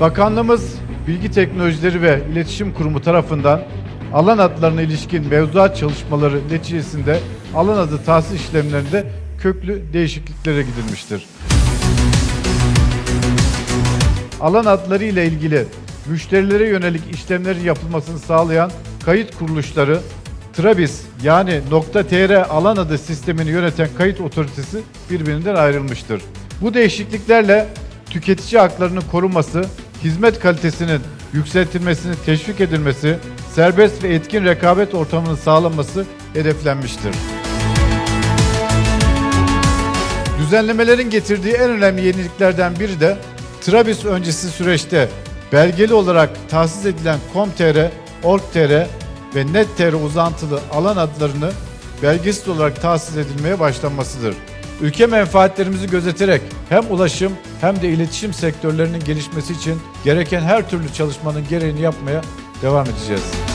Bakanlığımız Bilgi Teknolojileri ve İletişim Kurumu tarafından alan adlarına ilişkin mevzuat çalışmaları neticesinde alan adı tahsis işlemlerinde köklü değişikliklere gidilmiştir. Alan adları ile ilgili müşterilere yönelik işlemlerin yapılmasını sağlayan kayıt kuruluşları Trabis yani .tr alan adı sistemini yöneten kayıt otoritesi birbirinden ayrılmıştır. Bu değişikliklerle tüketici haklarının korunması, hizmet kalitesinin yükseltilmesini teşvik edilmesi, serbest ve etkin rekabet ortamının sağlanması hedeflenmiştir. Düzenlemelerin getirdiği en önemli yeniliklerden biri de Trabis öncesi süreçte belgeli olarak tahsis edilen Com.tr, Org.tr ve Net.tr uzantılı alan adlarını belgesiz olarak tahsis edilmeye başlanmasıdır. Ülke menfaatlerimizi gözeterek hem ulaşım hem de iletişim sektörlerinin gelişmesi için gereken her türlü çalışmanın gereğini yapmaya devam edeceğiz.